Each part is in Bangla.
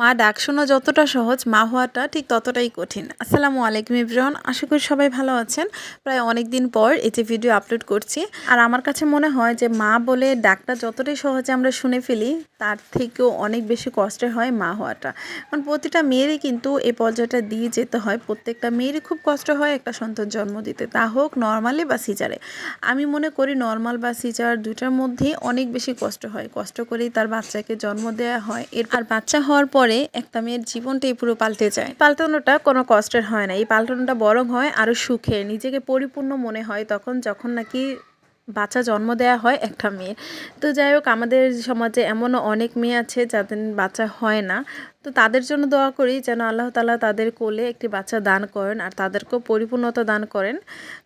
মা ডাক শোনা যতটা সহজ, মা হওয়াটা ঠিক ততটাই কঠিন। আসসালামু আলাইকুম ইব্রাহন আশা করি সবাই ভালো আছেন। প্রায় অনেক দিন পর যে ভিডিও আপলোড করছি। আর আমার কাছে মনে হয় যে মা বলে ডাকটা যতটাই সহজে আমরা শুনে ফেলি, তার থেকেও অনেক বেশি কষ্টের হয় মা হওয়াটা। কারণ প্রতিটা মেয়েরই কিন্তু এই পর্যায়টা দিয়ে যেতে হয়। প্রত্যেকটা মেয়েরই খুব কষ্ট হয় একটা সন্তান জন্ম দিতে। তা হোক নর্মালি বা সিজারে। আমি মনে করি নর্মাল বা সিজার দুটার মধ্যেই অনেক বেশি কষ্ট হয়। কষ্ট করেই তার বাচ্চাকে জন্ম দেওয়া হয়। এর আর বাচ্চা হওয়ার পরে একটা মেয়ের জীবনটাই পুরো পাল্টে যায়। পাল্টানোটা কোনো কষ্টের হয় না। এই পাল্টানোটা বরং হয় আরও সুখে। নিজেকে পরিপূর্ণ মনে হয় তখন যখন নাকি বাচ্চা জন্ম দেয়া হয় একটা মেয়ে তো যাই হোক, আমাদের সমাজে এমনও অনেক মেয়ে আছে যাদের বাচ্চা হয় না। তো তাদের জন্য দোয়া করি যেন আল্লাহ তালা তাদের কোলে একটি বাচ্চা দান করেন আর তাদেরকেও পরিপূর্ণতা দান করেন।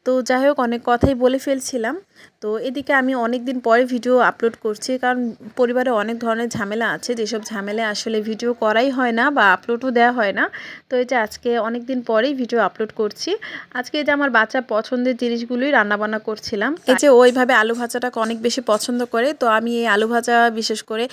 তো যাই হোক, অনেক কথাই বলে ফেলছিলাম। তো এদিকে আমি অনেক দিন পরে ভিডিও আপলোড করছি কারণ পরিবারে অনেক ধরনের ঝামেলা আছে। যেসব ঝামেলা আসলে ভিডিও করাই হয় না বা আপলোডও দেওয়া হয় না। তো যে আজকে অনেক দিন পরেই ভিডিও আপলোড করছি। আজকে যে আমার বাচ্চা পছন্দের জিনিসগুলোই রান্নাবান্না করছিলাম। এই যে ওইভাবে আলু ভাজাটাকে অনেক বেশি পছন্দ করে। তো আমি এই আলু ভাজা বিশেষ করে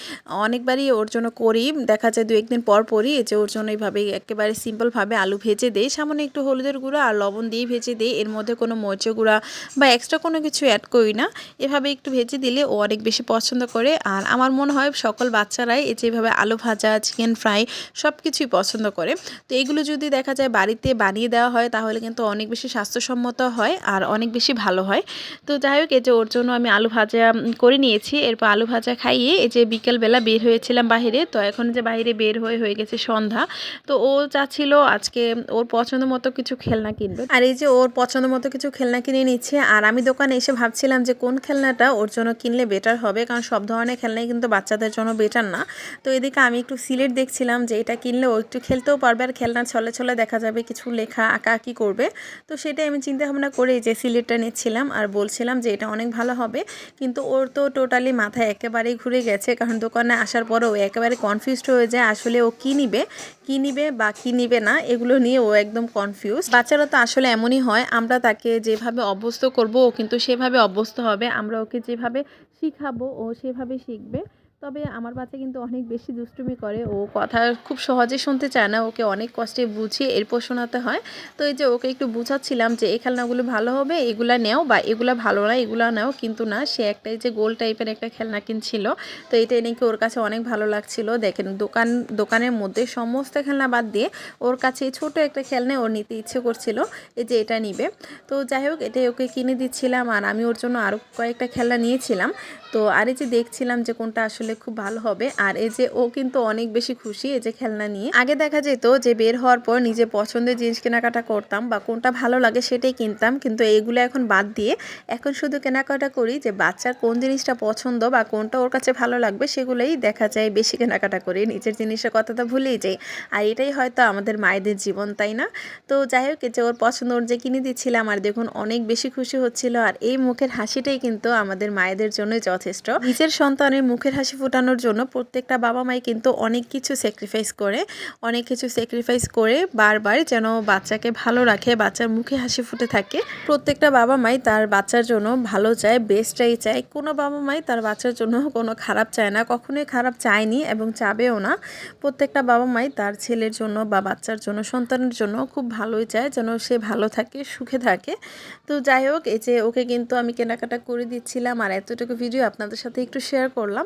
অনেকবারই ওর জন্য করি। দেখা যায় দু একদিন পর পরই যে ওর জন্য এইভাবে একেবারে সিম্পলভাবে আলু ভেজে দেই। সামান্য একটু হলুদের গুঁড়ো আর লবণ দিয়ে ভেজে দিই। এর মধ্যে কোনো মরিচের গুঁড়া বা এক্সট্রা কোনো কিছু অ্যাড করি না। এভাবে একটু ভেজে দিলে ও অনেক বেশি পছন্দ করে। আর আমার মনে হয় সকল বাচ্চারাই এই যেভাবে আলু ভাজা চিকেন ফ্রাই সব কিছুই পছন্দ করে। তো এগুলো যদি দেখা যায় বাড়িতে বানিয়ে দেওয়া হয় তাহলে কিন্তু অনেক বেশি স্বাস্থ্যসম্মত হয় আর অনেক বেশি ভালো হয়। তো যাই হোক, এই যে ওর জন্য আমি আলু ভাজা করে নিয়েছি। এরপর আলু ভাজা খাইয়ে এই যে বিকেলবেলা বের হয়েছিলাম বাহিরে। তো এখন যে বাইরে বের হয়ে হয়ে গেছে সন্ধ্যা। তো ও চাচ্ছিল আজকে ওর পছন্দ মতো কিছু খেলনা কিনবে। আর এই যে ওর পছন্দ মতো কিছু খেলনা কিনে নিচ্ছে, আর আমি দোকানে এসে ভাবছিলাম যে কোন খেলনাটা ওর জন্য কিনলে বেটার হবে, কারণ সব ধরনের খেলনাই কিন্তু বাচ্চাদের জন্য বেটার না। তো এদিকে আমি একটু সিলেট দেখছিলাম যে এটা কিনলে ও একটু খেলতেও পারবে, আর খেলনা ছলে ছলে দেখা যাবে কিছু লেখা আঁকা আঁকি করবে। তো সেটাই আমি চিন্তা ভাবনা করে যে সিলেটটা নিচ্ছিলাম, আর বলছিলাম যে এটা অনেক ভালো হবে। কিন্তু ওর তো টোটালি মাথায় একেবারেই ঘুরে গেছে, কারণ দোকানে আসার পরেও একেবারে কনফিউজড হয়ে যায়, আসলে ও কী নিবে কী নিবে বা কী নিবে না, এগুলো নিয়ে ও একদম কনফিউজ বাচ্চারা তো আসলে এমনই হয়, আমরা তাকে যেভাবে অভ্যস্ত করব, ও কিন্তু সেভাবে অভ্যস্ত হবে, আমরা ওকে যেভাবে শিখাবো, ও সেভাবে শিখবে। তবে আমার বাচ্চা কিন্তু অনেক বেশি দুষ্টুমি করে। ও কথা খুব সহজে শুনতে চায় না, ওকে অনেক কষ্টে বুঝিয়ে এরপর শোনাতে হয়। তো এই যে ওকে একটু বুঝাচ্ছিলাম যে, এই খেলনাগুলো ভালো হবে, এগুলা নেও বা এগুলা ভালো না, এগুলা নেও। কিন্তু না, সে একটাই যে গোল টাইপের একটা খেলনা কিনছিল। তো এটা নাকি ওর কাছে অনেক ভালো লাগছিল। দেখেন দোকান, দোকানের মধ্যে সমস্ত খেলনা বাদ দিয়ে ওর কাছে ছোট একটা খেলনা ওর নিতে ইচ্ছে করছিল। এই যে এটা নিবে। তো যাই হোক, এটাই ওকে কিনে দিচ্ছিলাম আর আমি ওর জন্য আরও কয়েকটা খেলনা নিয়েছিলাম। তো আর এই যে দেখছিলাম যে কোনটা আসলে খুব ভালো হবে। আর এই যে ও কিন্তু অনেক বেশি খুশি এই যে খেলনা নিয়ে। আগে দেখা যেত যে বের হওয়ার পর নিজে পছন্দের জিনিস কেনাকাটা করতাম বা কোনটা ভালো লাগে সেটাই কিনতাম। কিন্তু এইগুলো এখন বাদ দিয়ে এখন শুধু কেনাকাটা করি যে বাচ্চার কোন জিনিসটা পছন্দ বা কোনটা ওর কাছে ভালো লাগবে সেগুলোই দেখা যায় বেশি কেনাকাটা করি। নিজের জিনিসের কথা তো ভুলেই যাই। আর এটাই হয়তো আমাদের মায়েদের জীবন, তাই না? তো যাই হোক যে ওর পছন্দ, ওর যে কিনে দিচ্ছিলাম আর দেখুন অনেক বেশি খুশি হচ্ছিল। আর এই মুখের হাসিটাই কিন্তু আমাদের মায়েদের জন্যই যথেষ্ট। নিজের সন্তানের মুখের হাসি ফুটানোর জন্য প্রত্যেকটা বাবা মাই কিন্তু অনেক কিছু স্যাক্রিফাইস করে, অনেক কিছু স্যাক্রিফাইস করে বারবার যেন বাচ্চাকে ভালো রাখে, বাচ্চার মুখে হাসি ফুটে থাকে। প্রত্যেকটা বাবা মাই তার বাচ্চার জন্য ভালো চায় বেস্টটাই চায়। কোনো বাবা মাই তার বাচ্চার জন্য কোনো খারাপ চায় না, কখনোই খারাপ চায়নি এবং চাবেও না। প্রত্যেকটা বাবা মাই তার ছেলের জন্য বা বাচ্চার জন্য, সন্তানের জন্য খুব ভালোই চায় যেন সে ভালো থাকে, সুখে থাকে। তো যাই হোক, এই যে ওকে কিন্তু আমি কেনাকাটা করে দিচ্ছিলাম আর এতটুকু ভিডিও আপনাদের সাথে একটু শেয়ার করলাম।